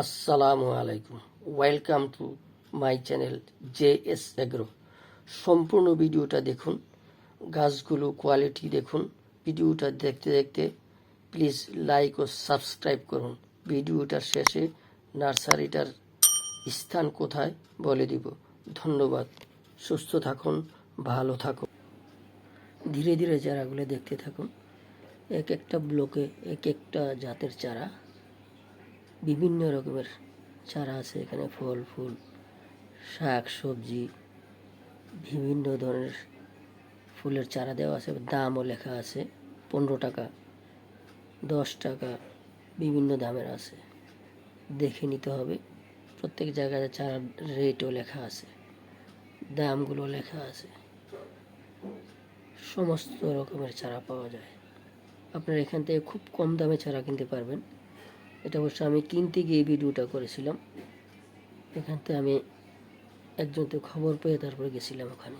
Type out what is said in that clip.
আসসালামু আলাইকুম। Welcome to my channel J S agro সম্পূর্ণ ভিডিওটা দেখুন, গাছগুলো কোয়ালিটি দেখুন, ভিডিওটা দেখতে দেখতে প্লিজ লাইক ও সাবস্ক্রাইব করুন। ভিডিওটার শেষে নার্সারিটার স্থান কোথায় বলে দিব। ধন্যবাদ। সুস্থ থাকুন, ভালো থাকুন। ধীরে ধীরে চারাগুলো দেখতে থাকুন। এক একটা ব্লকে এক একটা জাতের চারা। বিভিন্ন রকমের চারা আছে এখানে, ফল, ফুল, শাক, সবজি, বিভিন্ন ধরনের ফুলের চারা দেওয়া আছে, দামও লেখা আছে, পনেরো টাকা, দশ টাকা, বিভিন্ন দামের আছে। দেখে নিতে হবে, প্রত্যেক জায়গায় চারার রেটও লেখা আছে, দামগুলো লেখা আছে। সমস্ত রকমের চারা পাওয়া যায়। আপনারা এখান থেকে খুব কম দামে চারা কিনতে পারবেন। এটা অবশ্য আমি কিনতে গিয়ে ভিডিওটা করেছিলাম। এখান থেকে আমি একজনকে খবর পেয়ে তারপরে গেছিলাম ওখানে।